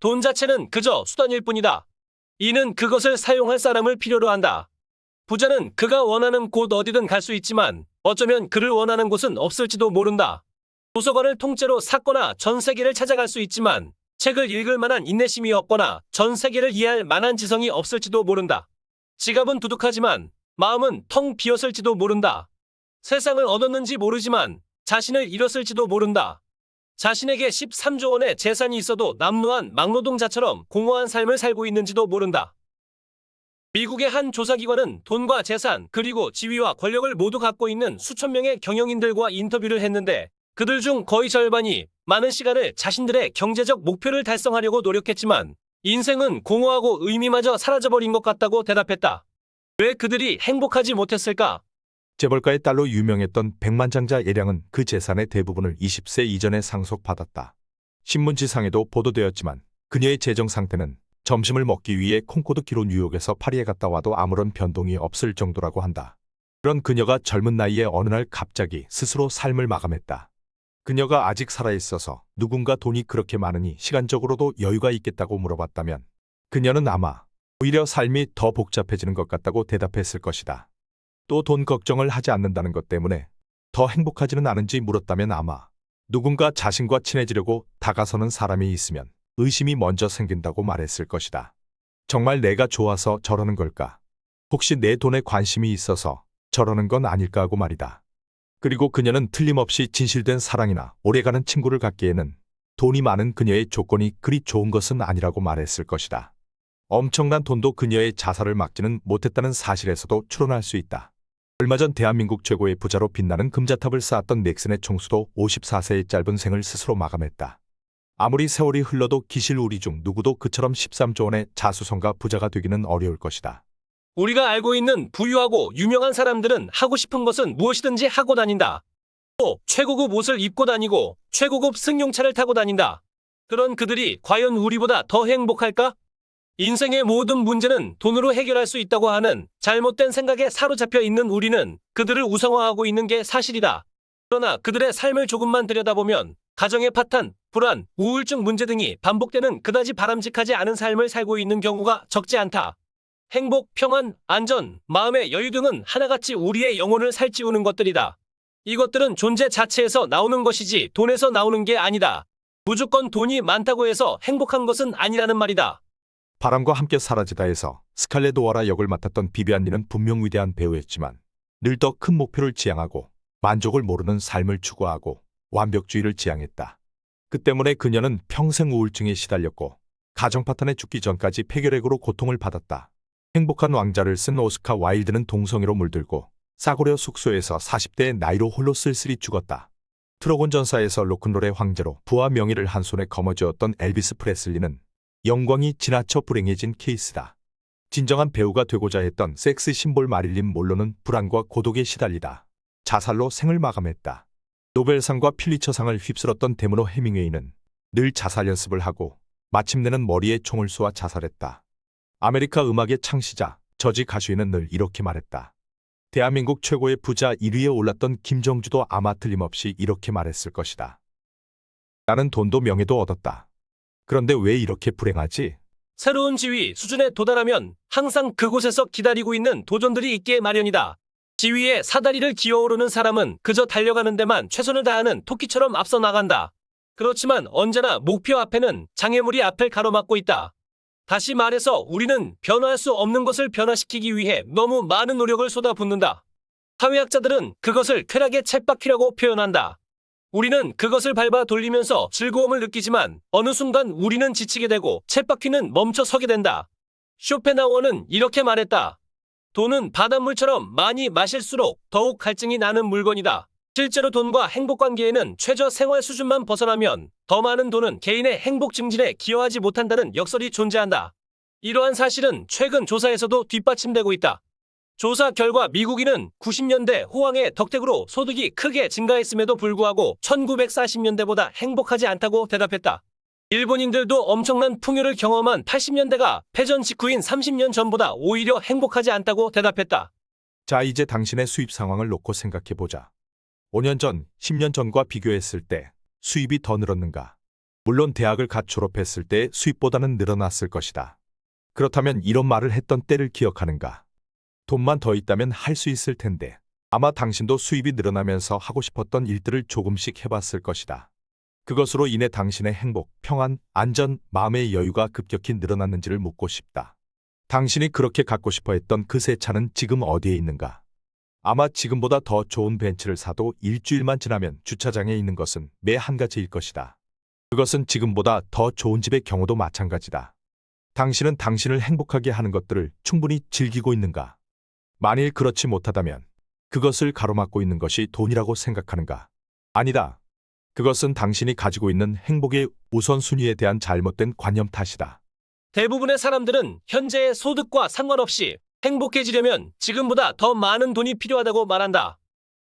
돈 자체는 그저 수단일 뿐이다. 이는 그것을 사용할 사람을 필요로 한다. 부자는 그가 원하는 곳 어디든 갈 수 있지만 어쩌면 그를 원하는 곳은 없을지도 모른다. 도서관을 통째로 샀거나 전 세계를 찾아갈 수 있지만 책을 읽을 만한 인내심이 없거나 전 세계를 이해할 만한 지성이 없을지도 모른다. 지갑은 두둑하지만 마음은 텅 비었을지도 모른다. 세상을 얻었는지 모르지만 자신을 잃었을지도 모른다. 자신에게 13조 원의 재산이 있어도 남루한 막노동자처럼 공허한 삶을 살고 있는지도 모른다. 미국의 한 조사기관은 돈과 재산 그리고 지위와 권력을 모두 갖고 있는 수천 명의 경영인들과 인터뷰를 했는데 그들 중 거의 절반이 많은 시간을 자신들의 경제적 목표를 달성하려고 노력했지만 인생은 공허하고 의미마저 사라져버린 것 같다고 대답했다. 왜 그들이 행복하지 못했을까? 재벌가의 딸로 유명했던 백만장자 예량은 그 재산의 대부분을 20세 이전에 상속받았다. 신문지상에도 보도되었지만 그녀의 재정 상태는 점심을 먹기 위해 콩코드키로 뉴욕에서 파리에 갔다 와도 아무런 변동이 없을 정도라고 한다. 그런 그녀가 젊은 나이에 어느 날 갑자기 스스로 삶을 마감했다. 그녀가 아직 살아있어서 누군가 돈이 그렇게 많으니 시간적으로도 여유가 있겠다고 물어봤다면 그녀는 아마 오히려 삶이 더 복잡해지는 것 같다고 대답했을 것이다. 또 돈 걱정을 하지 않는다는 것 때문에 더 행복하지는 않은지 물었다면 아마 누군가 자신과 친해지려고 다가서는 사람이 있으면 의심이 먼저 생긴다고 말했을 것이다. 정말 내가 좋아서 저러는 걸까? 혹시 내 돈에 관심이 있어서 저러는 건 아닐까 하고 말이다. 그리고 그녀는 틀림없이 진실된 사랑이나 오래가는 친구를 갖기에는 돈이 많은 그녀의 조건이 그리 좋은 것은 아니라고 말했을 것이다. 엄청난 돈도 그녀의 자살을 막지는 못했다는 사실에서도 추론할 수 있다. 얼마 전 대한민국 최고의 부자로 빛나는 금자탑을 쌓았던 넥슨의 총수도 54세의 짧은 생을 스스로 마감했다. 아무리 세월이 흘러도 기실 우리 중 누구도 그처럼 13조 원의 자수성가 부자가 되기는 어려울 것이다. 우리가 알고 있는 부유하고 유명한 사람들은 하고 싶은 것은 무엇이든지 하고 다닌다. 또 최고급 옷을 입고 다니고 최고급 승용차를 타고 다닌다. 그런 그들이 과연 우리보다 더 행복할까? 인생의 모든 문제는 돈으로 해결할 수 있다고 하는 잘못된 생각에 사로잡혀 있는 우리는 그들을 우상화하고 있는 게 사실이다. 그러나 그들의 삶을 조금만 들여다보면 가정의 파탄, 불안, 우울증 문제 등이 반복되는 그다지 바람직하지 않은 삶을 살고 있는 경우가 적지 않다. 행복, 평안, 안전, 마음의 여유 등은 하나같이 우리의 영혼을 살찌우는 것들이다. 이것들은 존재 자체에서 나오는 것이지 돈에서 나오는 게 아니다. 무조건 돈이 많다고 해서 행복한 것은 아니라는 말이다. 바람과 함께 사라지다에서 스칼렛 오아라 역을 맡았던 비비안니는 분명 위대한 배우였지만 늘 더 큰 목표를 지향하고 만족을 모르는 삶을 추구하고 완벽주의를 지향했다. 그 때문에 그녀는 평생 우울증에 시달렸고 가정 파탄에 죽기 전까지 폐결핵으로 고통을 받았다. 행복한 왕자를 쓴 오스카 와일드는 동성애로 물들고 싸구려 숙소에서 40대의 나이로 홀로 쓸쓸히 죽었다. 트럭 운전사에서 로큰롤의 황제로 부와 명예를 한 손에 거머쥐었던 엘비스 프레슬리는 영광이 지나쳐 불행해진 케이스다. 진정한 배우가 되고자 했던 섹스 심볼 마릴린 몰로는 불안과 고독에 시달리다. 자살로 생을 마감했다. 노벨상과 필리처상을 휩쓸었던 데모노 해밍웨이는 늘 자살 연습을 하고 마침내는 머리에 총을 쏘아 자살했다. 아메리카 음악의 창시자 저지 가슈이는 늘 이렇게 말했다. 대한민국 최고의 부자 1위에 올랐던 김정주도 아마 틀림없이 이렇게 말했을 것이다. 나는 돈도 명예도 얻었다. 그런데 왜 이렇게 불행하지? 새로운 지위 수준에 도달하면 항상 그곳에서 기다리고 있는 도전들이 있기에 마련이다. 지위에 사다리를 기어오르는 사람은 그저 달려가는 데만 최선을 다하는 토끼처럼 앞서 나간다. 그렇지만 언제나 목표 앞에는 장애물이 앞을 가로막고 있다. 다시 말해서 우리는 변화할 수 없는 것을 변화시키기 위해 너무 많은 노력을 쏟아붓는다. 사회학자들은 그것을 쾌락의 챗바퀴라고 표현한다. 우리는 그것을 밟아 돌리면서 즐거움을 느끼지만 어느 순간 우리는 지치게 되고 챗바퀴는 멈춰 서게 된다. 쇼펜하워는 이렇게 말했다. 돈은 바닷물처럼 많이 마실수록 더욱 갈증이 나는 물건이다. 실제로 돈과 행복 관계에는 최저 생활 수준만 벗어나면 더 많은 돈은 개인의 행복 증진에 기여하지 못한다는 역설이 존재한다. 이러한 사실은 최근 조사에서도 뒷받침되고 있다. 조사 결과 미국인은 90년대 호황의 덕택으로 소득이 크게 증가했음에도 불구하고 1940년대보다 행복하지 않다고 대답했다. 일본인들도 엄청난 풍요를 경험한 80년대가 패전 직후인 30년 전보다 오히려 행복하지 않다고 대답했다. 자, 이제 당신의 수입 상황을 놓고 생각해 보자. 5년 전, 10년 전과 비교했을 때 수입이 더 늘었는가? 물론 대학을 갓 졸업했을 때 수입보다는 늘어났을 것이다. 그렇다면 이런 말을 했던 때를 기억하는가? 돈만 더 있다면 할 수 있을 텐데. 아마 당신도 수입이 늘어나면서 하고 싶었던 일들을 조금씩 해봤을 것이다. 그것으로 인해 당신의 행복, 평안, 안전, 마음의 여유가 급격히 늘어났는지를 묻고 싶다. 당신이 그렇게 갖고 싶어 했던 그 새 차는 지금 어디에 있는가? 아마 지금보다 더 좋은 벤츠를 사도 일주일만 지나면 주차장에 있는 것은 매 한 가지일 것이다. 그것은 지금보다 더 좋은 집의 경우도 마찬가지다. 당신은 당신을 행복하게 하는 것들을 충분히 즐기고 있는가? 만일 그렇지 못하다면 그것을 가로막고 있는 것이 돈이라고 생각하는가? 아니다. 그것은 당신이 가지고 있는 행복의 우선순위에 대한 잘못된 관념 탓이다. 대부분의 사람들은 현재의 소득과 상관없이 행복해지려면 지금보다 더 많은 돈이 필요하다고 말한다.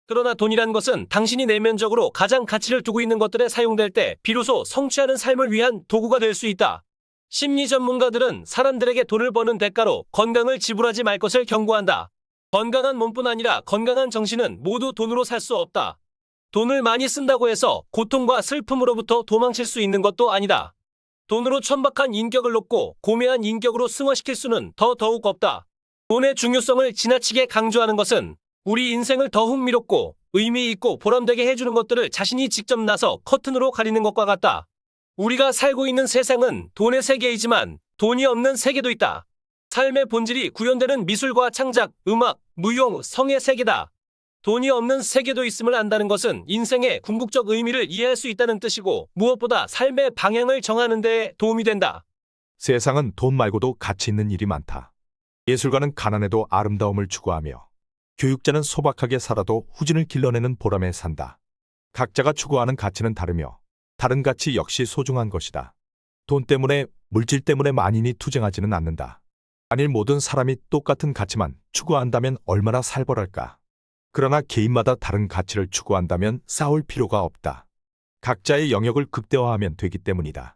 그러나 돈이란 것은 당신이 내면적으로 가장 가치를 두고 있는 것들에 사용될 때 비로소 성취하는 삶을 위한 도구가 될 수 있다. 심리 전문가들은 사람들에게 돈을 버는 대가로 건강을 지불하지 말 것을 경고한다. 건강한 몸뿐 아니라 건강한 정신은 모두 돈으로 살 수 없다. 돈을 많이 쓴다고 해서 고통과 슬픔으로부터 도망칠 수 있는 것도 아니다. 돈으로 천박한 인격을 놓고 고매한 인격으로 승화시킬 수는 더 더욱 없다. 돈의 중요성을 지나치게 강조하는 것은 우리 인생을 더 흥미롭고 의미 있고 보람되게 해주는 것들을 자신이 직접 나서 커튼으로 가리는 것과 같다. 우리가 살고 있는 세상은 돈의 세계이지만 돈이 없는 세계도 있다. 삶의 본질이 구현되는 미술과 창작, 음악, 무용, 성의 세계다. 돈이 없는 세계도 있음을 안다는 것은 인생의 궁극적 의미를 이해할 수 있다는 뜻이고 무엇보다 삶의 방향을 정하는 데 도움이 된다. 세상은 돈 말고도 가치 있는 일이 많다. 예술가는 가난해도 아름다움을 추구하며 교육자는 소박하게 살아도 후진을 길러내는 보람에 산다. 각자가 추구하는 가치는 다르며 다른 가치 역시 소중한 것이다. 돈 때문에 물질 때문에 만인이 투쟁하지는 않는다. 만일 모든 사람이 똑같은 가치만 추구한다면 얼마나 살벌할까. 그러나 개인마다 다른 가치를 추구한다면 싸울 필요가 없다. 각자의 영역을 극대화하면 되기 때문이다.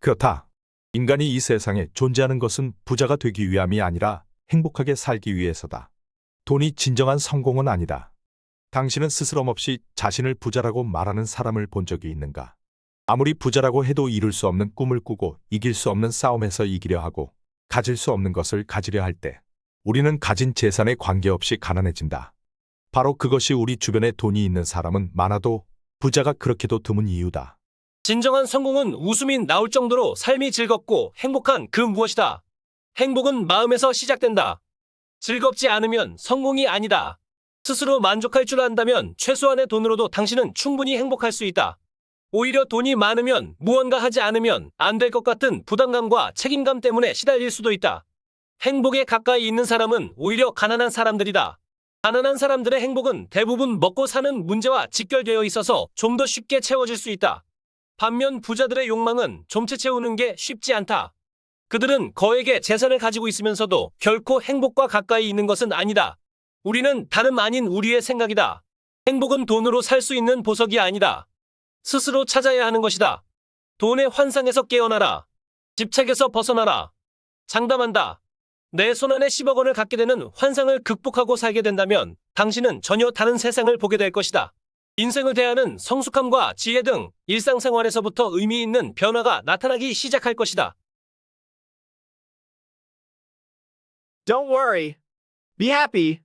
그렇다. 인간이 이 세상에 존재하는 것은 부자가 되기 위함이 아니라 행복하게 살기 위해서다. 돈이 진정한 성공은 아니다. 당신은 스스럼 없이 자신을 부자라고 말하는 사람을 본 적이 있는가? 아무리 부자라고 해도 이룰 수 없는 꿈을 꾸고 이길 수 없는 싸움에서 이기려 하고 가질 수 없는 것을 가지려 할 때 우리는 가진 재산에 관계없이 가난해진다. 바로 그것이 우리 주변에 돈이 있는 사람은 많아도 부자가 그렇게도 드문 이유다. 진정한 성공은 웃음이 나올 정도로 삶이 즐겁고 행복한 그 무엇이다. 행복은 마음에서 시작된다. 즐겁지 않으면 성공이 아니다. 스스로 만족할 줄 안다면 최소한의 돈으로도 당신은 충분히 행복할 수 있다. 오히려 돈이 많으면 무언가 하지 않으면 안 될 것 같은 부담감과 책임감 때문에 시달릴 수도 있다. 행복에 가까이 있는 사람은 오히려 가난한 사람들이다. 가난한 사람들의 행복은 대부분 먹고 사는 문제와 직결되어 있어서 좀 더 쉽게 채워질 수 있다. 반면 부자들의 욕망은 좀채 채우는 게 쉽지 않다. 그들은 거액의 재산을 가지고 있으면서도 결코 행복과 가까이 있는 것은 아니다. 우리는 다름 아닌 우리의 생각이다. 행복은 돈으로 살 수 있는 보석이 아니다. 스스로 찾아야 하는 것이다. 돈의 환상에서 깨어나라. 집착에서 벗어나라. 장담한다. 내 손안에 10억 원을 갖게 되는 환상을 극복하고 살게 된다면 당신은 전혀 다른 세상을 보게 될 것이다. 인생을 대하는 성숙함과 지혜 등 일상생활에서부터 의미 있는 변화가 나타나기 시작할 것이다. Don't worry. Be happy.